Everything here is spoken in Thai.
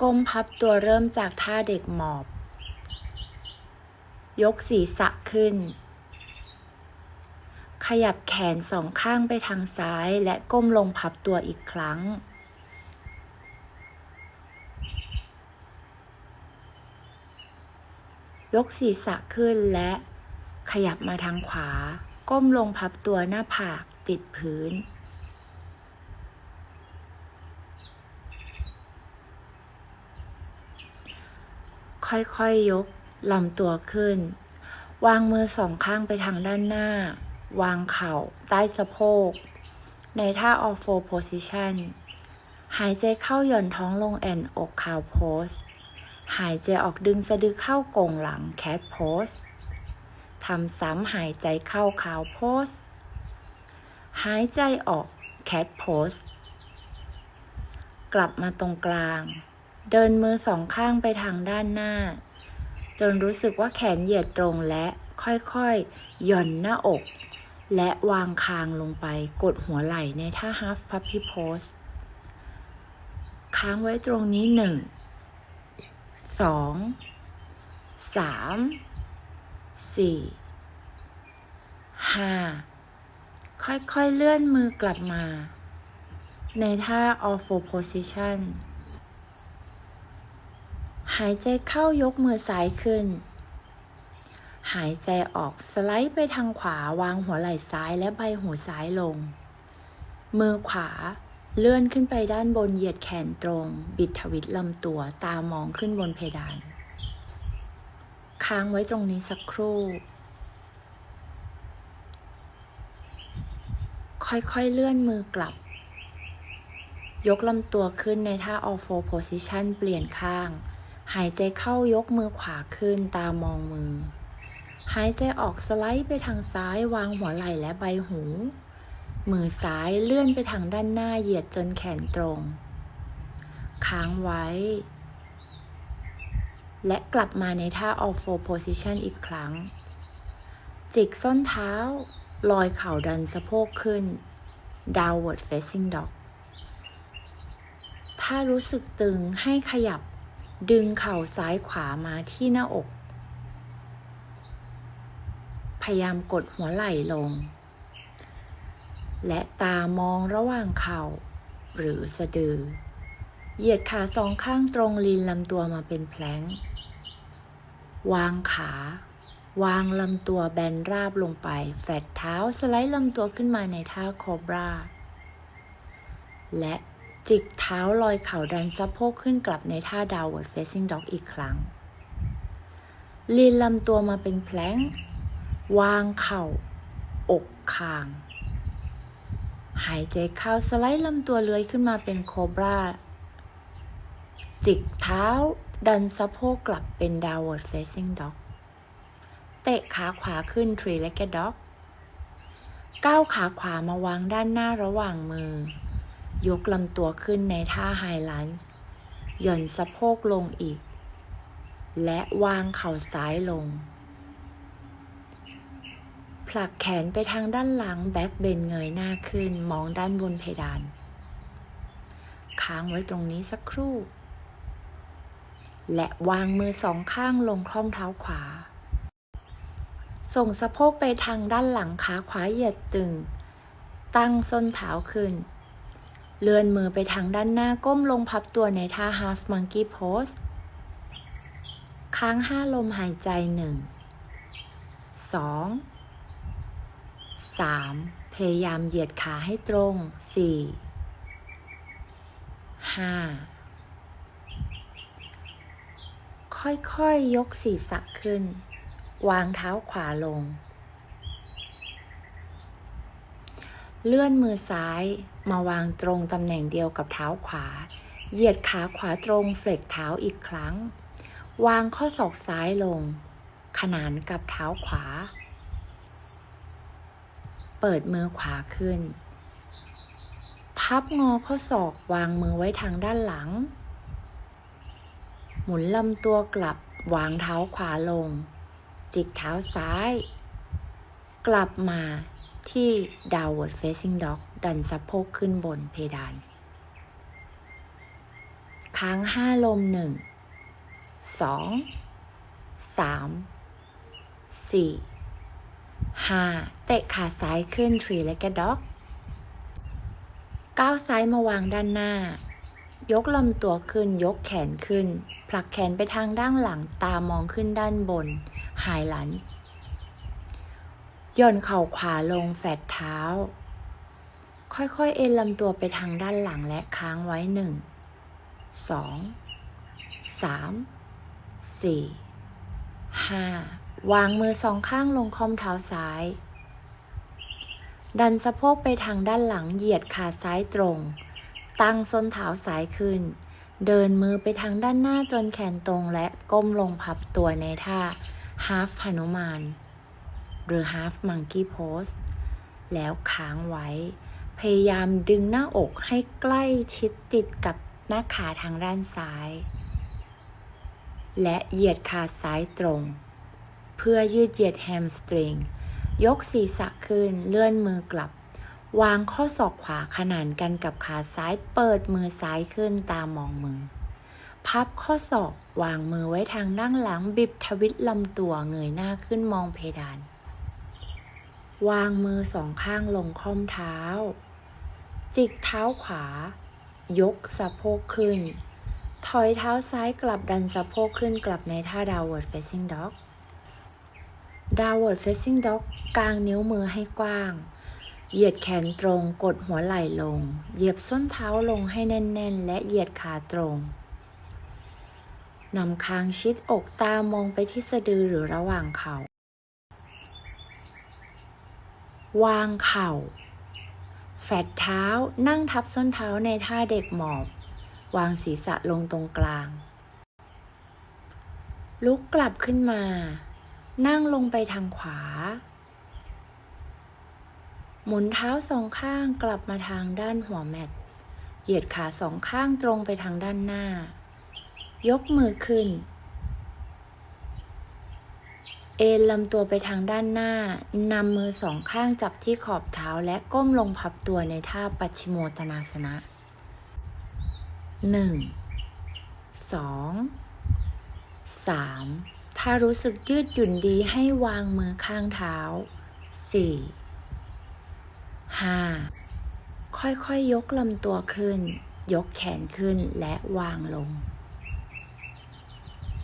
ก้มพับตัวเริ่มจากท่าเด็กหมอบ ยกศีรษะขึ้น ขยับแขนสองข้างไปทางซ้ายและก้มลงพับตัวอีกครั้ง ยกศีรษะขึ้นและ ขยับมาทางขวา ก้มลงพับตัวหน้าผากติดพื้น ค่อยๆยกลำตัวขึ้น วางมือสองข้างไปทางด้านหน้า วางเข่าใต้สะโพก ในท่า all four position หายใจเข้าหย่อนท้องลงแอนอกคาวโพส หายใจออกดึงสะดือเข้าโก่งหลังแคทโพสทำซ้ำหายใจเข้าคาวโพส หายใจออกแคทโพส กลับมาตรงกลาง เดินมือสองข้างไปทางด้านหน้า จนรู้สึกว่าแขนเหยียดตรงและค่อยๆ หย่อนหน้าอก และวางคางลงไปกดหัวไหล่ในท่า half puppy pose ค้างไว้ตรงนี้หนึ่งสองสามสี่ห้าค่อยๆ เลื่อนมือกลับมา ในท่า all four position หายใจเข้ายกมือซ้ายขึ้น หายใจออกสไลด์ไปทางขวาวางหัวไหล่ซ้ายและใบหูซ้ายลง มือขวาเลื่อนขึ้นไปด้านบนเหยียดแขนตรง บิดทวิตลำตัวตามองขึ้นบนเพดาน ค้างไว้ตรงนี้สักครู่ ค่อยๆเลื่อนมือกลับ ยกลำตัวขึ้นในท่า all four position เปลี่ยนข้าง หายใจเข้ายกมือขวาขึ้นตามองมือ หายใจออกสไลด์ไปทางซ้ายวางหัวไหล่และใบหู มือซ้ายเลื่อนไปทางด้านหน้าเหยียดจนแขนตรง ค้างไว้ และกลับมาในท่า all four position อีกครั้ง จิกส้นเท้า ลอยเข่าดันสะโพกขึ้น downward facing dog ถ้ารู้สึกตึงให้ขยับ ดึงเข่าซ้ายขวามาที่หน้าอก พยายามกดหัวไหล่ลง และตามองระหว่างเข่า หรือสะดือ เหยียดขาสองข้างตรงลีนลำตัวมาเป็นแพลงวางขา วางลำตัวแบนราบลงไปแฟดเท้าสไลด์ลำตัวขึ้นมาในท่าโคบรา และ จิกเท้าลอยเข่าดันสะโพกขึ้นกลับในท่า downward facing dog อีกครั้ง ลีนลำตัวมาเป็นแพลงวางเข่า อกคาง หายใจเข้าสไลด์ลำตัวเลื้อยขึ้นมาเป็นโคบรา จิกเท้าดันสะโพกกลับเป็น downward facing dog เตะขาขวาขึ้น three legged dog ก้าวขาขวามาวางด้านหน้าระหว่างมือ ยกลำตัวขึ้นในท่าไฮลันส์หย่อนสะโพกลงอีก และวางเข่าซ้ายลง ผลักแขนไปทางด้านหลังแบ็คเบนเงยหน้าขึ้นมองด้านบนเพดาน ค้างไว้ตรงนี้สักครู่ และวางมือสองข้างลงคล่อมเท้าขวา ส่งสะโพกไปทางด้านหลังขาขวาเหยียดตึง ตั้งส้นเท้าขึ้น เลื่อนมือไปทางด้านหน้าก้มลงพับตัวในท่า half monkey pose ค้างห้าลมหายใจหนึ่งสองสามพยายามเหยียดขาให้ตรงสี่ห้าค่อยๆยกศีรษะขึ้น วางเท้าขวาลง เลื่อนมือซ้ายมาวางตรงตำแหน่งเดียวกับเท้าขวา เหยียดขาขวาตรงเฟลกเท้าอีกครั้ง วางข้อศอกซ้ายลง ขนานกับเท้าขวา เปิดมือขวาขึ้น พับงอข้อศอกวางมือไว้ทางด้านหลัง หมุนลำตัวกลับวางเท้าขวาลง จิกเท้าซ้าย กลับมา ที่ downward facing dog ดันสะโพกขึ้นบนเพดาน ค้างห้าลมหนึ่งสองสามสี่ห้าเตะขาซ้ายขึ้น tree legged dog ก้าวซ้ายมาวางด้านหน้า ยกลำตัวขึ้น ยกแขนขึ้น ผลักแขนไปทางด้านหลัง ตามองขึ้นด้านบน หายหลัน ย่อนเข่าขวาลงแฝดเท้า ค่อยๆ เอ็นลำตัวไปทางด้านหลังและค้างไว้หนึ่งสองสามสี่ห้าวางมือสองข้างลงข้อมเท้าซ้าย ดันสะโพกไปทางด้านหลังเหยียดขาซ้ายตรง ตั้งส้นเท้าซ้ายขึ้น เดินมือไปทางด้านหน้าจนแขนตรงและก้มลงพับตัวในท่า half หนุมาน หรือ half monkey pose แล้วค้างไว้ พยายามดึงหน้าอกให้ใกล้ชิดติดกับหน้าขาทางด้านซ้าย และเหยียดขาซ้ายตรง เพื่อยืดเหยียดแฮมสตริง ยกศีรษะขึ้นเลื่อนมือกลับ วางข้อศอกขวาขนานกันกับขาซ้ายเปิดมือซ้ายขึ้นตามมองมือ พับข้อศอกวางมือไว้ทางด้านหลังบิบทวิตลำตัวเงยหน้าขึ้นมองเพดาน วางมือสองข้างลงค่อมเท้า จิกเท้าขวา ยกสะโพกขึ้น ถอยเท้าซ้ายกลับดันสะโพกขึ้นกลับในท่า downward facing dog downward facing dog กางนิ้วมือให้กว้าง เหยียดแขนตรงกดหัวไหล่ลง เหยียบส้นเท้าลงให้แน่น ๆ และเหยียดขาตรงนำคางชิดอกตามองไปที่สะดือหรือระหว่างเขาา วางเข่า แฝดเท้านั่งทับส้นเท้าในท่าเด็กหมอบ วางศีรษะลงตรงกลาง ลุกกลับขึ้นมา นั่งลงไปทางขวา หมุนเท้าสองข้างกลับมาทางด้านหัวแมตเหยียดขาสองข้างตรงไปทางด้านหน้า ยกมือขึ้น เอนลำตัวไปทางด้านหน้านำมือสองข้างจับที่ขอบเท้าและก้มลงพับตัวในท่าปัจฉิโมตนาสนะหนึ่งสองสามถ้ารู้สึกยืดหยุ่นดีให้วางมือข้างเท้าสี่ห้าค่อยๆยยกลำตัวขึ้น ยกแขนขึ้นและวางลง